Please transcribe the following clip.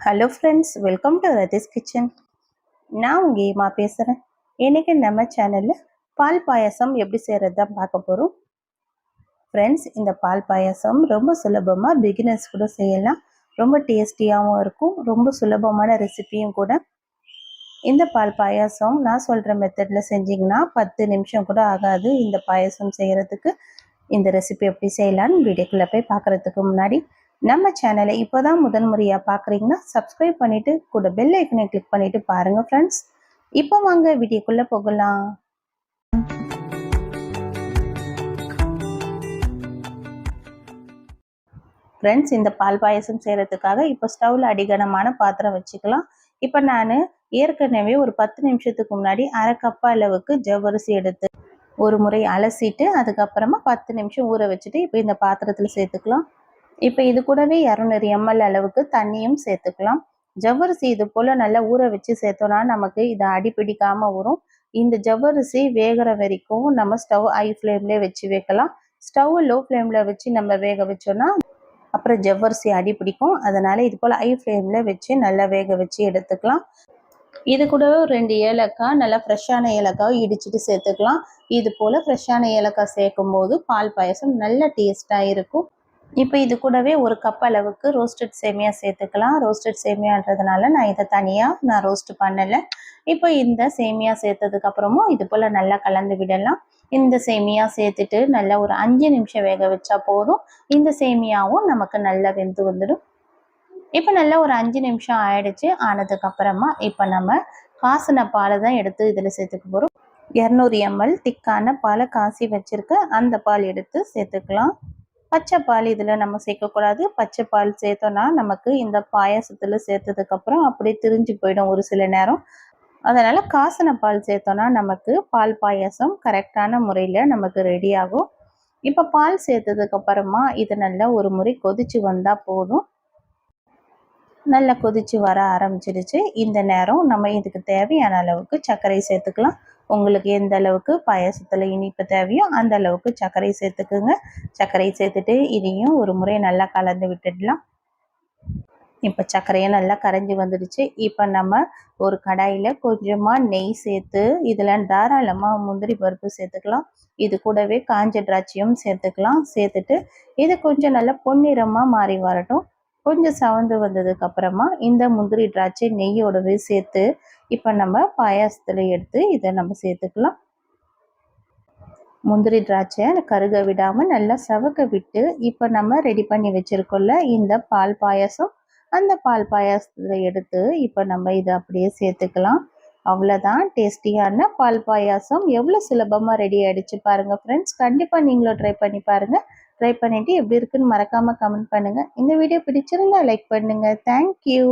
Hello friends welcome to Rathi's kitchen நான் உங்கள் ஏமா பேசுகிறேன் இன்றைக்கி நம்ம சேனலில் பால் பாயாசம் எப்படி செய்கிறது தான் பார்க்க போகிறோம் ஃப்ரெண்ட்ஸ் இந்த பால் பாயாசம் ரொம்ப சுலபமாக பிகினர்ஸ் கூட செய்யலாம். ரொம்ப டேஸ்டியாகவும் இருக்கும். ரொம்ப சுலபமான ரெசிப்பியும் கூட. இந்த பால் பாயாசம் நான் சொல்கிற மெத்தடில் செஞ்சிங்கன்னா பத்து நிமிஷம் கூட ஆகாது. இந்த பாயாசம் செய்கிறதுக்கு இந்த ரெசிபி எப்படி செய்யலான்னு வீடியோக்குள்ளே போய் பார்க்குறதுக்கு முன்னாடி நம்ம சேனலை இப்போ தான் முதன் முறையாக பார்க்குறீங்கன்னா சப்ஸ்கிரைப் பண்ணிவிட்டு கூட பெல் ஐக்கனை கிளிக் பண்ணிவிட்டு பாருங்கள் ஃப்ரெண்ட்ஸ் இப்போ வாங்க வீடியோக்குள்ளே போகலாம். ஃப்ரெண்ட்ஸ் இந்த பால் பாயசம் செய்கிறதுக்காக இப்போ ஸ்டவ்வில் அடிகனமான பாத்திரம் வச்சுக்கலாம். இப்போ நான் ஏற்கனவே ஒரு பத்து நிமிஷத்துக்கு முன்னாடி அரை கப் அளவுக்கு ஜவ்வரிசி எடுத்து ஒரு முறை அலசிட்டு அதுக்கப்புறமா பத்து நிமிஷம் ஊற வச்சுட்டு இப்போ இந்த பாத்திரத்தில் சேர்த்துக்கலாம். இப்போ இது கூடவே இரநூறு எம்எல் அளவுக்கு தண்ணியும் சேர்த்துக்கலாம். ஜவ்வரிசி இது போல் நல்லா ஊற வச்சு சேர்த்தோன்னா நமக்கு இதை அடிப்பிடிக்காமல் வரும். இந்த ஜவ்வரிசி வேகிற வரைக்கும் நம்ம ஸ்டவ் ஹை ஃப்ளேம்லேயே வச்சு வைக்கலாம். ஸ்டவ் லோ ஃப்ளேமில் வச்சு நம்ம வேக வச்சோன்னா அப்புறம் ஜவ்வரிசி அடி பிடிக்கும் அதனால் இது போல் ஹை ஃப்ளேமில் வச்சு நல்லா வேக வச்சு எடுத்துக்கலாம். இது கூட ரெண்டு ஏலக்காய் நல்லா ஃப்ரெஷ்ஷான ஏலக்காய் இடிச்சிட்டு சேர்த்துக்கலாம். இது போல் ஃப்ரெஷ்ஷான ஏலக்காய் சேர்க்கும் போது பால் பாயசம் நல்ல டேஸ்ட்டாக இருக்கும். இப்போ இது கூடவே ஒரு கப் அளவுக்கு ரோஸ்டட் சேமியா சேர்த்துக்கலாம். ரோஸ்டட் சேமியான்றதுனால நான் இதை தனியாக நான் ரோஸ்ட் பண்ணலை. இப்போ இந்த சேமியா சேர்த்ததுக்கப்புறமும் இது போல் நல்லா கலந்து விடலாம். இந்த சேமியா சேர்த்துட்டு நல்லா ஒரு அஞ்சு நிமிஷம் வேக வச்சா போதும். இந்த சேமியாவும் நமக்கு நல்லா வெந்து வந்துடும். இப்போ நல்லா ஒரு அஞ்சு நிமிஷம் ஆயிடுச்சு. ஆனதுக்கப்புறமா இப்போ நம்ம காசின பாலை தான் எடுத்து இதில் சேர்த்துக்க போகிறோம் இரநூறு எம்எல் திக்கான பாலை காசி வச்சுருக்க அந்த பால் எடுத்து சேர்த்துக்கலாம். பச்சை பால் இதில் நம்ம சேர்க்கக்கூடாது. பச்சை பால் சேர்த்தோன்னா நமக்கு இந்த பாயாசத்தில் சேர்த்ததுக்கப்புறம் அப்படியே திரிஞ்சு போயிடும் ஒரு சில நேரம். அதனால் காசன பால் சேர்த்தோன்னா நமக்கு பால் பாயாசம் கரெக்டான முறையில் நமக்கு ரெடி ஆகும். இப்போ பால் சேர்த்ததுக்கப்புறமா இது நல்லா ஒரு முறை கொதிச்சு வந்தால் போதும். நல்லா கொதிச்சு வர ஆரம்பிச்சிடுச்சு இந்த நேரம் நம்ம இதுக்கு தேவையான அளவுக்கு சர்க்கரை சேர்த்துக்கலாம். உங்களுக்கு எந்த அளவுக்கு பாயசத்தில் இனிப்பு தேவையோ அந்த அளவுக்கு சர்க்கரை சேர்த்துக்குங்க. சர்க்கரை சேர்த்துட்டு இதையும் ஒரு முறை நல்லா கலந்து விட்டுடலாம். இப்போ சர்க்கரையும் நல்லா கரைஞ்சி வந்துடுச்சு. இப்போ நம்ம ஒரு கடாயில் கொஞ்சமாக நெய் சேர்த்து இதில் தாராளமாக முந்திரி பருப்பு சேர்த்துக்கலாம். இது கூடவே காஞ்ச திராட்சையும் சேர்த்துக்கலாம். சேர்த்துட்டு இது கொஞ்சம் நல்லா பொன்னிறமாக மாறி வரட்டும். கொஞ்சம் சவந்து வந்ததுக்கு அப்புறமா இந்த முந்திரி திராட்சை நெய்யோடவே சேர்த்து இப்போ நம்ம பாயாசத்தில் எடுத்து இதை நம்ம சேர்த்துக்கலாம். முந்திரி திராட்சை கருக விடாமல் நல்லா சவக்க விட்டு இப்போ நம்ம ரெடி பண்ணி வச்சுருக்கோம்ல இந்த பால் பாயாசம். அந்த பால் பாயாசத்தில் எடுத்து இப்போ நம்ம இதை அப்படியே சேர்த்துக்கலாம். அவ்வளோதான் டேஸ்டியான பால் பாயாசம். எவ்வளோ சுலபமாக ரெடி ஆகிடுச்சு பாருங்கள் ஃப்ரெண்ட்ஸ் கண்டிப்பாக நீங்களும் ட்ரை பண்ணி பாருங்கள் ட்ரை பண்ணிவிட்டு எப்படி இருக்குன்னு மறக்காமல் கமெண்ட் பண்ணுங்கள் இந்த வீடியோ பிடிச்சிருந்தா லைக் பண்ணுங்கள் தேங்க்யூ